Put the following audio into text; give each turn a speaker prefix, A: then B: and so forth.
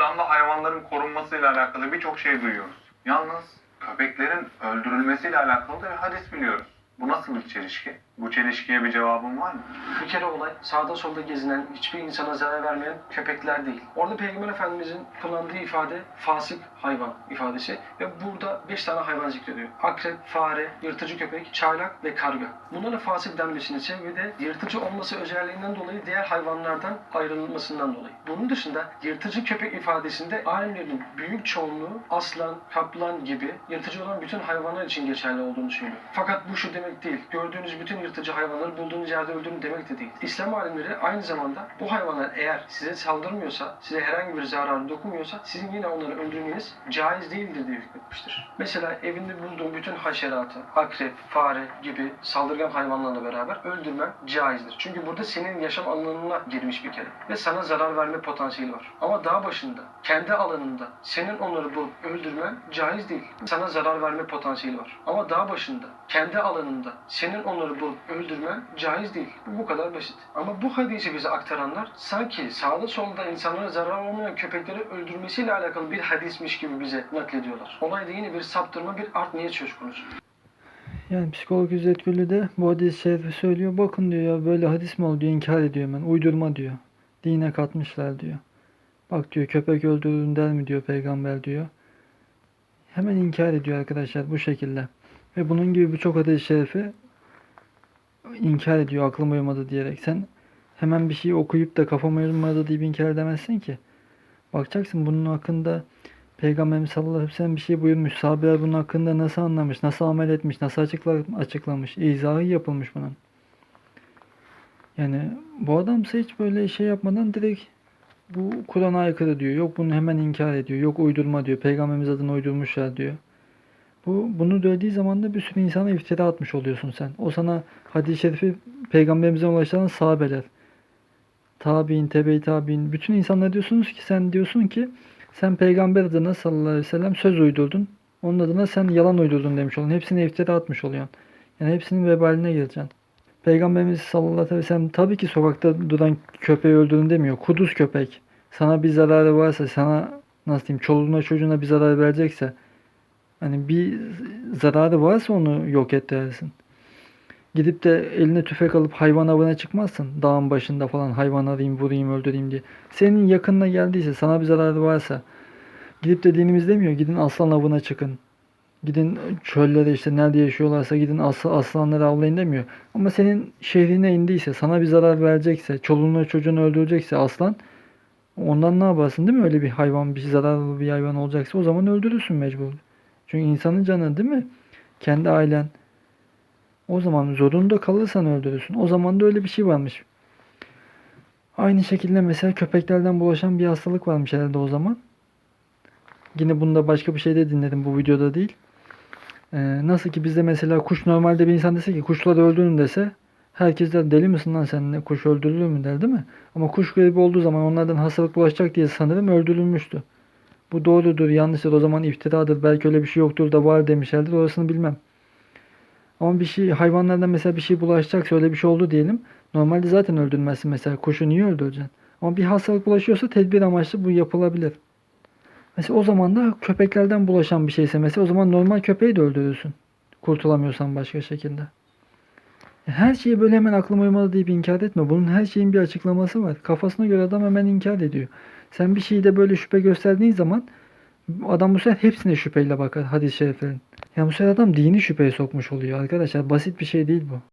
A: İslam'da hayvanların korunmasıyla alakalı birçok şey duyuyoruz. Yalnız köpeklerin öldürülmesiyle alakalı da bir hadis biliyoruz. Bu nasıl bir çelişki? Bu çelişkiye bir cevabın var mı?
B: Bir kere olay sağda solda gezinen, hiçbir insana zarar vermeyen köpekler değil. Orada Peygamber Efendimizin kullandığı ifade fasık hayvan ifadesi ve burada 5 tane hayvan zikrediyor. Akrep, fare, yırtıcı köpek, çaylak ve karga. Bunlara fasık denmesinin sebebi de yırtıcı olması özelliğinden dolayı diğer hayvanlardan ayrılmasından dolayı. Bunun dışında yırtıcı köpek ifadesinde alimlerin büyük çoğunluğu aslan, kaplan gibi yırtıcı olan bütün hayvanlar için geçerli olduğunu söylüyor. Fakat bu şu demek değil. Gördüğünüz bütün yırtıcı hayvanları bulduğunuz yerde öldürün demek de değil. İslam alimleri aynı zamanda bu hayvanlar eğer size saldırmıyorsa, size herhangi bir zararı dokunmuyorsa sizin yine onları öldürmeniz caiz değildir diye hükmetmiştir. Mesela evinde bulduğun bütün haşeratı, akrep, fare gibi saldırgan hayvanlarla beraber öldürmen caizdir. Çünkü burada senin yaşam alanına girmiş bir kere ve sana zarar verme potansiyeli var. Ama dağ başında, kendi alanında senin onları bulup öldürmen caiz değil. Sana zarar verme potansiyeli var. Ama dağ başında, kendi alanında senin onları bulup öldürmen caiz değil. Bu bu kadar basit. Ama bu hadisi bize aktaranlar sanki sağda solda insanlara zarar olmayan köpekleri öldürmesiyle alakalı bir hadismiş gibi bize naklediyorlar. Olayda yine bir saptırma, bir art niyet söz konusu.
C: Yani psikolog Gülü de bu hadis-i şerifi söylüyor. Bakın diyor ya böyle hadis mi olur diyor. inkar ediyor hemen. Uydurma diyor. Dine katmışlar diyor. Bak diyor köpek öldürülün der mi diyor peygamber diyor. Hemen inkar ediyor arkadaşlar bu şekilde. Ve bunun gibi birçok hadis-i şerifi inkar ediyor aklıma uymadı diyerek. Sen hemen bir şey okuyup da kafama uymadı deyip inkar edemezsin ki. Bakacaksın bunun hakkında Peygamberimiz sallallahu aleyhi ve sellem bir şey buyurmuş. Sahabeler bunun hakkında nasıl anlamış, nasıl amel etmiş, nasıl açıkla, açıklamış, izahı yapılmış bunun. Yani bu adamsa hiç böyle şey yapmadan direkt bu Kur'an'a aykırı diyor. Yok bunu hemen inkar ediyor. Yok uydurma diyor. Peygamberimiz adına uydurmuşlar diyor. Bu bunu söylediği zaman da bir sürü insana iftira atmış oluyorsun sen. O sana hadis-i şerifi peygamberimize ulaştıran sahabeler. Tabi'in, tebe-i tabi'in. Bütün insanlar diyorsunuz ki sen diyorsun ki sen peygamber adına sallallahu aleyhi ve sellem söz uydurdun. Onun adına sen yalan uydurdun demiş olun. Hepsine iftira atmış oluyorsun. Yani hepsinin vebaline gireceksin. Peygamberimiz sallallahu aleyhi ve sellem tabii ki sokakta duran köpeği öldürün demiyor. Kuduz köpek. Sana bir zararı varsa, sana nasıl diyeyim, çoluğuna çocuğuna bir zarar verecekse, hani bir zararı varsa onu yok et. Gidip de eline tüfek alıp hayvan avına çıkmazsın. Dağın başında falan hayvan arayayım, vurayım, öldüreyim diye. Senin yakınına geldiyse, sana bir zararı varsa gidip de dinimiz demiyor. Gidin aslan avına çıkın. Gidin çöllere işte nerede yaşıyorlarsa gidin as aslanları avlayın demiyor. Ama senin şehrine indiyse, sana bir zarar verecekse, çoluğunu çocuğunu öldürecekse aslan ondan ne yaparsın değil mi? Öyle bir hayvan, bir zararlı bir hayvan olacaksa o zaman öldürürsün mecbur. Çünkü insanın canı değil mi? Kendi ailen. O zaman zorunda kalırsan öldürürsün. O zaman da öyle bir şey varmış. Aynı şekilde mesela köpeklerden bulaşan bir hastalık varmış herhalde o zaman. Yine bunda başka bir şey de dinledim bu videoda değil. Ee, nasıl ki bizde mesela kuş normalde bir insan dese ki kuşları öldürün dese herkes der deli misin lan sen kuş öldürülür mü der değil mi? Ama kuş gribi olduğu zaman onlardan hastalık bulaşacak diye sanırım öldürülmüştü. Bu doğrudur yanlıştır o zaman iftiradır belki öyle bir şey yoktur da var demişlerdir orasını bilmem. Ama bir şey hayvanlardan mesela bir şey bulaşacaksa öyle bir şey oldu diyelim. Normalde zaten öldürmezsin mesela. Kuşu niye öldüreceksin? Ama bir hastalık bulaşıyorsa tedbir amaçlı bu yapılabilir. Mesela o zaman da köpeklerden bulaşan bir şeyse mesela o zaman normal köpeği de öldürürsün. Kurtulamıyorsan başka şekilde. Her şeyi böyle hemen aklıma uymalı deyip inkar etme. Bunun her şeyin bir açıklaması var. Kafasına göre adam hemen inkar ediyor. Sen bir şeyde böyle şüphe gösterdiğin zaman adam bu sefer hepsine şüpheyle bakar hadis-i şeriflerin. Yani bu sefer adam dini şüpheye sokmuş oluyor arkadaşlar. Basit bir şey değil bu.